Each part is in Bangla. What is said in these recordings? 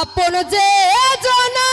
আপন যে জনা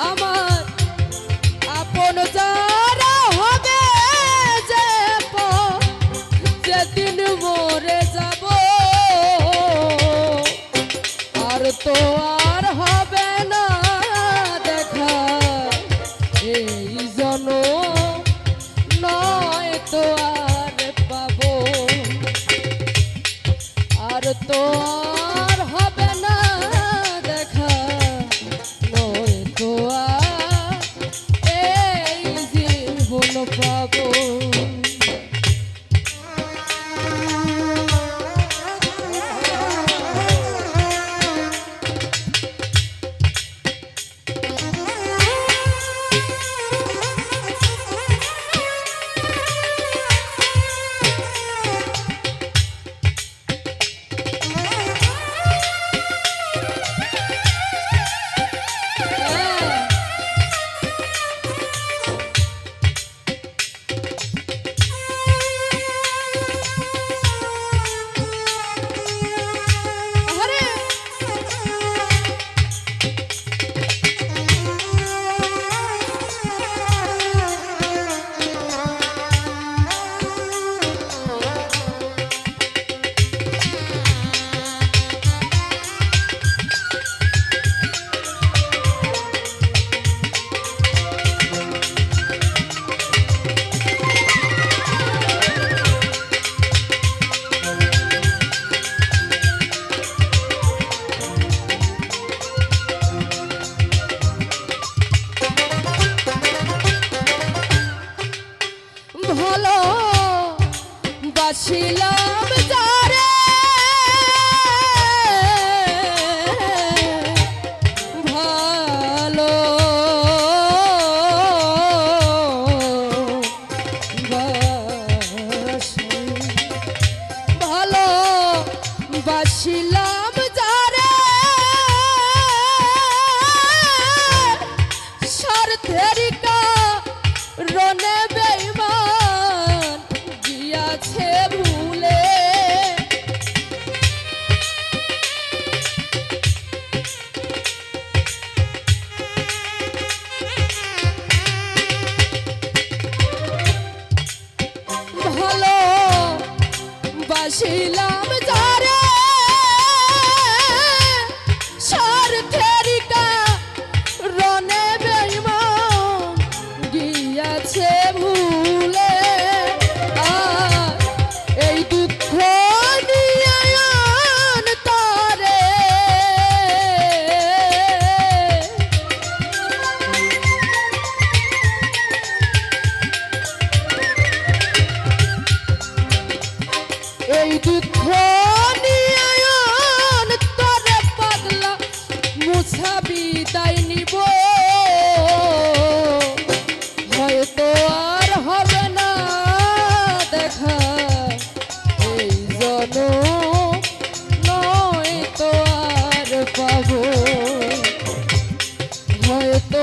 আমার আপন যারা হবে যে যেদিন মরে যাব আর তো ছিল আছে ভুল হয়তো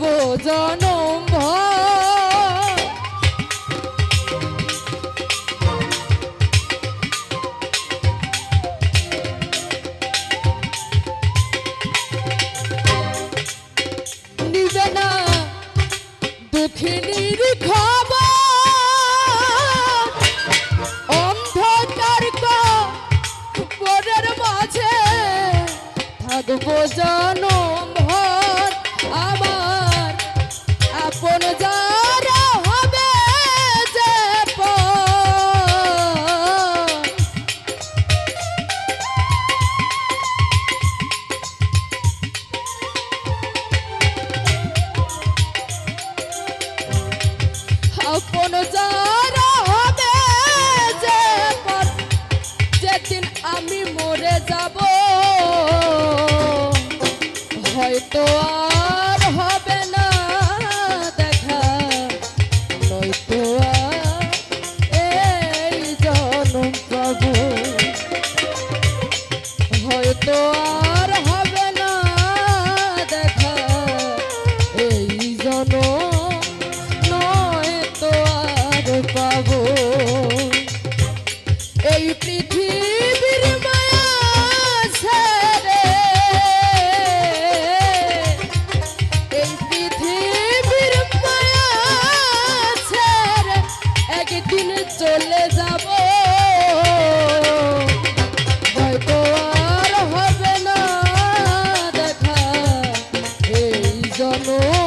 করব জনম নিবে না দুঃখিনীর খবর অন্ধকার মাঝে থাকব জনম চলো